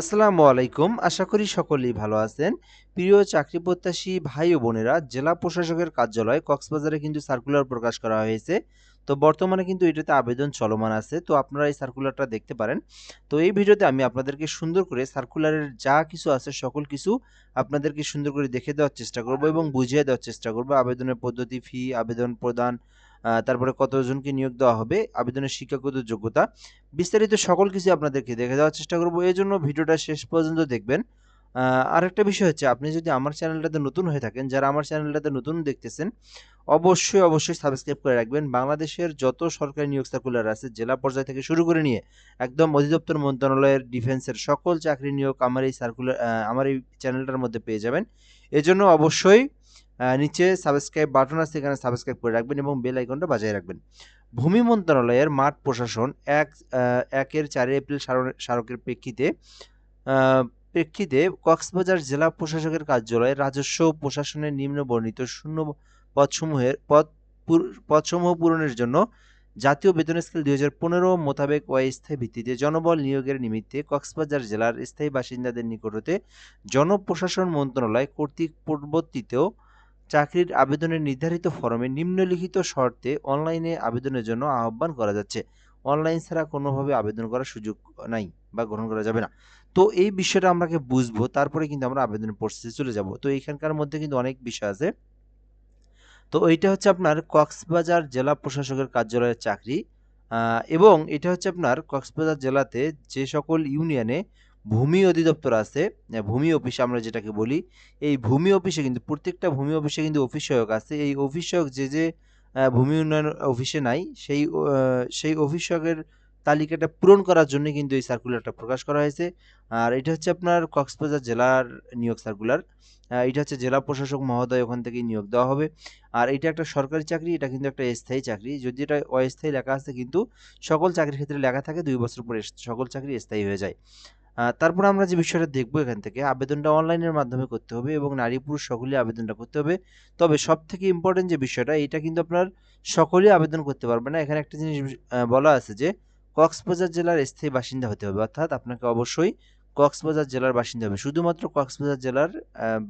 আসসালামু আলাইকুম। আশা করি সকলেই ভালো আছেন। প্রিয় চাকরি প্রত্যাশী ভাই ও বোনেরা, জেলা প্রশাসকের কার্যালয় কক্সবাজারে কিন্তু সার্কুলার প্রকাশ করা হয়েছে। তো বর্তমানে কিন্তু এটাতে আবেদন চলমান আছে। তো আপনারা এই সার্কুলারটা দেখতে পারেন। তো এই ভিডিওতে আমি আপনাদেরকে সুন্দর করে সার্কুলারের যা কিছু আছে, সকল কিছু আপনাদেরকে সুন্দর করে দেখে দেওয়ার চেষ্টা করব এবং বুঝিয়ে দেওয়ার চেষ্টা করব। আবেদনের পদ্ধতি ফি আবেদন প্রদান তারপরে কতজনকে নিয়োগ দেওয়া হবে, আবেদনের শিক্ষাগত যোগ্যতা, বিস্তারিত সকল কিছু আপনাদেরকে দেখে দেওয়ার চেষ্টা করব। এই জন্য ভিডিওটা শেষ পর্যন্ত দেখবেন। আরেকটা বিষয় হচ্ছে, আপনি যদি আমার চ্যানেলটাতে নতুন হয়ে থাকেন, যারা আমার চ্যানেলটাতে নতুন দেখতেছেন, অবশ্যই অবশ্যই সাবস্ক্রাইব করে রাখবেন। বাংলাদেশের যত সরকারি নিয়োগ সার্কুলার আছে, জেলা পর্যায় থেকে শুরু করে নিয়ে একদম অধিদপ্তর, মন্ত্রণালয়ের, ডিফেন্সের সকল চাকরি নিয়োগ আমার এই সার্কুলার আমার এই চ্যানেলটার মধ্যে পেয়ে যাবেন। এজন্য অবশ্যই নিচে সাবস্ক্রাইব বাটন আছে, এখানে সাবস্ক্রাইব করে রাখবেন এবং বেল আইকনটা বাজিয়ে রাখবেন। ভূমি মন্ত্রণালয়ের মাঠ প্রশাসন এক একের চার এপ্রিল স্মারকের প্রেক্ষিতে প্রেক্ষিতে কক্সবাজার জেলা প্রশাসকের কার্যালয়ে রাজস্ব প্রশাসনের নিম্ন বর্ণিত শূন্য পদসমূহের পদ পদসমূহ পূরণের জন্য জাতীয় বেতন স্কেল দুই হাজার পনেরো মোতাবেক অস্থায়ী ভিত্তিতে জনবল নিয়োগের নিমিত্তে কক্সবাজার জেলার স্থায়ী বাসিন্দাদের নিকট হতে জনপ্রশাসন মন্ত্রণালয় কর্তৃক পরবর্তীতেও চাকরির আবেদনের নির্ধারিত ফরমে নিম্নলিখিত শর্তে অনলাইনে আবেদনের জন্য আহ্বান করা যাচ্ছে। অনলাইন ছাড়া কোনোভাবে আবেদন করার সুযোগ নাই বা গ্রহণ করা যাবে না। তো এই বিষয়টা আমরাকে বুঝব, তারপরে কিন্তু আমরা আবেদনের প্রসেসে চলে যাব। তো এইখানকার মধ্যে কিন্তু অনেক বিষয় আছে। তো এইটা হচ্ছে আপনার কক্সবাজার জেলা প্রশাসকের কার্যালয়ের চাকরি। এবং এটা হচ্ছে আপনার কক্সবাজার জেলাতে যে সকল ইউনিয়নে ভূমি অধিদপ্তর আছে ভূমি অফিস আমরা যেটাকে বলি, এই ভূমি অফিসে কিন্তু, প্রত্যেকটা ভূমি অফিসে কিন্তু অফিস সহায়ক আছে। এই অফিস সহায়ক যে যে ভূমি উন্নয়ন অফিসে নাই, সেই সেই অফিস সহায়কের তালিকাটা পূরণ করার জন্য কিন্তু এই সার্কুলারটা প্রকাশ করা হয়েছে। আর এটা হচ্ছে আপনার কক্সবাজার জেলার নিয়োগ সার্কুলার এটা হচ্ছে জেলা প্রশাসক মহোদয় ওখান থেকেই নিয়োগ দেওয়া হবে। আর এটা একটা সরকারি চাকরি, এটা কিন্তু একটা স্থায়ী চাকরি। যদি এটা অস্থায়ী লেখা আছে কিন্তু, সকল চাকরির ক্ষেত্রে লেখা থাকে, দুই বছর পরে সকল চাকরি স্থায়ী হয়ে যায়। তারপর আমরা যে বিষয়টা দেখব এখান থেকে, আবেদনটা অনলাইনের মাধ্যমে করতে হবে এবং নারী পুরুষ সকলেই আবেদনটা করতে হবে। তবে সব থেকে ইম্পর্টেন্ট যে বিষয়টা, এটা কিন্তু আপনার সকলেই আবেদন করতে পারবে না। এখানে একটা জিনিস বলা আছে যে, কক্সবাজার জেলার স্থায়ী বাসিন্দা হতে হবে। অর্থাৎ আপনাকে অবশ্যই কক্সবাজার জেলার বাসিন্দা হবে। শুধুমাত্র কক্সবাজার জেলার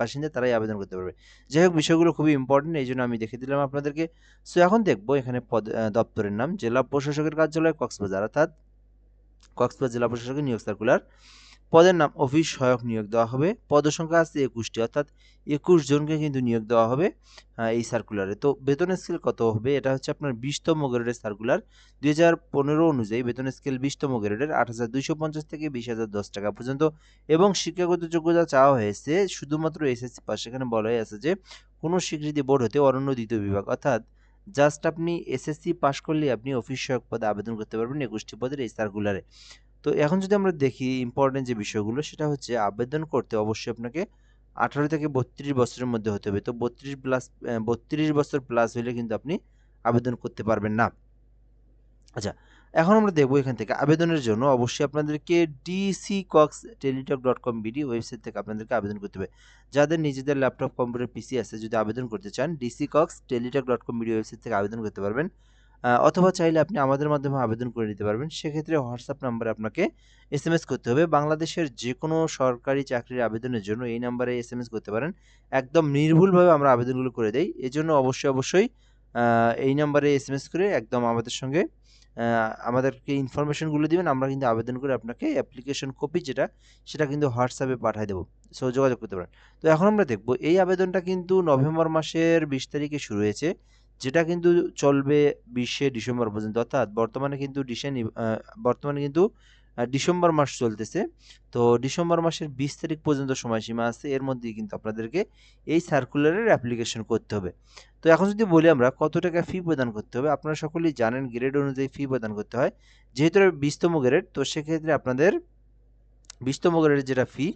বাসিন্দা তারাই আবেদন করতে পারবে। যাই হোক, বিষয়গুলো খুবই ইম্পর্টেন্ট এই জন্য আমি দেখে দিলাম আপনাদেরকে। সো এখন দেখব এখানে পদ দপ্তরের নাম, জেলা প্রশাসকের কার্যালয়, কক্সবাজার। অর্থাৎ কক্সবাজার জেলা প্রশাসকের নিয়োগ সার্কুলার পদের নাম অফিস সহায়ক নিয়োগ দেওয়া হবে। পদসংখ্যা আছে একুশটি, অর্থাৎ একুশ জনকে কিন্তু নিয়োগ দেওয়া হবে এই সার্কুলারে তো বেতন স্কেল কত হবে? এটা হচ্ছে আপনার বিশতম গ্রেডের সার্কুলার দুই হাজার পনেরো অনুযায়ী বেতন স্কেল বিশতম গ্রেডের আট হাজার দুইশো পঞ্চাশ থেকে বিশ হাজার দশ টাকা পর্যন্ত। এবং শিক্ষাগত যোগ্যতা চাওয়া হয়েছে, শুধুমাত্র এসএসসি পাস। সেখানে বলাই আছে যে, কোনো স্বীকৃতি বোর্ড হতে অরণ্য দ্বিতীয় বিভাগ। অর্থাৎ জাস্ট আপনি এসএসসি পাস করলে আপনি অফিস সহায়ক পদে আবেদন করতে পারবেন একুশটি পদের এই সার্কুলারে তো এখন যদি আমরা দেখি ইম্পর্টেন্ট যে বিষয়গুলো, সেটা হচ্ছে আবেদন করতে অবশ্যই আপনাকে আঠারো থেকে বত্রিশ বছরের মধ্যে হতে হবে। তো বত্রিশ প্লাস বত্রিশ বছর প্লাস হলে কিন্তু আপনি আবেদন করতে পারবেন না। আচ্ছা এখন আমরা দেখব এখান থেকে। আবেদনের জন্য অবশ্যই আপনাদেরকে DC Cox Teletalk dot com BD website থেকে আপনাদেরকে আবেদন করতে হবে। যাদের নিজেদের ল্যাপটপ কম্পিউটার পিসি আছে, যদি আবেদন করতে চান DC Cox Teletalk dot com BD website থেকে আবেদন করতে পারবেন। অথবা চাইলে আপনি আমাদের মাধ্যমে আবেদন করে নিতে পারবেন। সেক্ষেত্রে হোয়াটসঅ্যাপ নাম্বারে আপনাকে এস এম এস করতে হবে। বাংলাদেশের যে কোনো সরকারি চাকরির আবেদনের জন্য এই নাম্বারে এস এম এস করতে পারেন। একদম নির্ভুলভাবে আমরা আবেদনগুলো করে দেই। এজন্য অবশ্যই অবশ্যই এই নাম্বারে এস এম এস করে একদম আমাদের সঙ্গে আমাদেরকে ইনফরমেশনগুলো দিবেন, আমরা কিন্তু আবেদন করে আপনাকে অ্যাপ্লিকেশন কপি যেটা, সেটা কিন্তু হোয়াটসঅ্যাপে পাঠিয়ে দেবো। সো যোগাযোগ করতে পারেন। তো এখন আমরা দেখব, এই আবেদনটা কিন্তু নভেম্বর মাসের বিশ তারিখে শুরু হয়েছে, যেটা কিন্তু চলবে বিশে ডিসেম্বর পর্যন্ত। অর্থাৎ বর্তমানে কিন্তু ডিসে বর্তমানে কিন্তু ডিসেম্বর মাস চলতেছে। তো ডিসেম্বর মাসের বিশ তারিখ পর্যন্ত সময়সীমা আছে। এর মধ্যেই কিন্তু আপনাদেরকে এই সার্কুলারের অ্যাপ্লিকেশন করতে হবে। তো এখন যদি বলি আমরা, কত টাকা ফি প্রদান করতে হবে? আপনারা সকলেই জানেন গ্রেড অনুযায়ী ফি প্রদান করতে হয়। যেহেতু বিশতম গ্রেড তো সেক্ষেত্রে আপনাদের বিশতম গ্রেডের যেটা ফি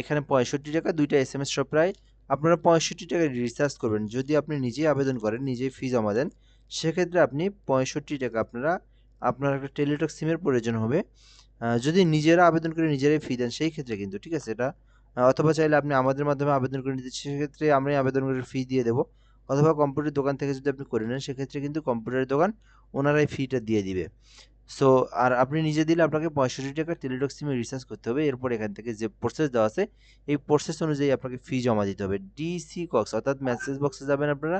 এখানে পঁয়ষট্টি টাকা, দুইটা এস এম এস প্রায় আপনারা পঁয়ষট্টি টাকা রিচার্জ করবেন। যদি আপনি নিজেই আবেদন করেন, নিজেই ফি জমা দেন, সেক্ষেত্রে আপনি পঁয়ষট্টি টাকা আপনারা আপনার একটা টেলিটক সিমের প্রয়োজন হবে। যদি নিজেরা আবেদন করে নিজেরাই ফি দেন, সেই ক্ষেত্রে কিন্তু, ঠিক আছে? এটা অথবা চাইলে আপনি আমাদের মাধ্যমে আবেদন করে নিতে, সেক্ষেত্রে আমরাই আবেদন করে ফি দিয়ে দেবো। অথবা কম্পিউটার দোকান থেকে যদি আপনি করে নেন, সেক্ষেত্রে কিন্তু কম্পিউটারের দোকান ওনারাই ফিটা দিয়ে দিবে। সো আর আপনি নিজে দিলে আপনাকে পঁয়ষট্টি টাকার টেলিটক সিমে রিচার্জ করতে হবে। এরপর এখান থেকে যে প্রসেস দেওয়া আছে, এই প্রসেস অনুযায়ী আপনাকে ফি জমা দিতে হবে। ডিসি কক্স অর্থাৎ মেসেজ বক্সে যাবেন আপনারা।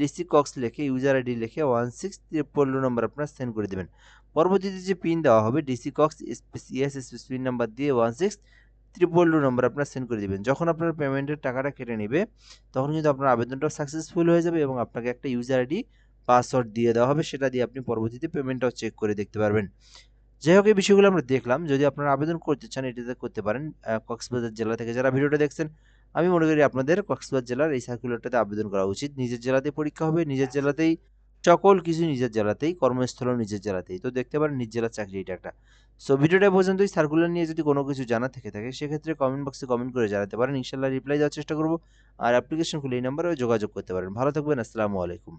ডিসি কক্স লিখে ইউজার আইডি লিখে ওয়ান সিক্স পনেরো নম্বর আপনারা সেন্ড করে দেবেন। পরবর্তীতে যে পিন দেওয়া হবে DC Cox space ES space pin number দিয়ে ওয়ান সিক্স ত্রিপল নম্বর আপনার সেন্ড করে দিবেন। যখন আপনার পেমেন্টের টাকাটা কেটে নেবে, তখন কিন্তু আপনার আবেদনটাও সাকসেসফুল হয়ে যাবে এবং আপনাকে একটা ইউজার আইডি পাসওয়ার্ড দিয়ে দেওয়া হবে, সেটা দিয়ে আপনি পরবর্তীতে পেমেন্টটাও চেক করে দেখতে পারবেন। যাই হোক, এই বিষয়গুলো আমরা দেখলাম। যদি আপনারা আবেদন করতে চান, এটাতে করতে পারেন। কক্সবাজার জেলা থেকে যারা ভিডিওটা দেখছেন আমি মনে করি আপনাদের কক্সবাজার জেলার এই সার্কুলারটাতে আবেদন করা উচিত। নিজের জেলাতে পরীক্ষা হবে, নিজের জেলাতেই সকল কিছু নিজের জেলাতেই, কর্মস্থল নিজের জেলাতেই। তো দেখতে পারেন নিজ জেলার চাকরি এটা একটা। সো ভিডিওটা পর্যন্ত এই সার্কুলার নিয়ে যদি কোনো কিছু জানা থেকে থাকে, সেক্ষেত্রে কমেন্ট বক্সে কমেন্ট করে জানাতে পারেন। ইনশাল্লাহ রিপ্লাই দেওয়ার চেষ্টা করব। আর অ্যাপ্লিকেশন খুলে এই নাম্বারে যোগাযোগ করতে পারেন। ভালো থাকবেন। আসসালামু আলাইকুম।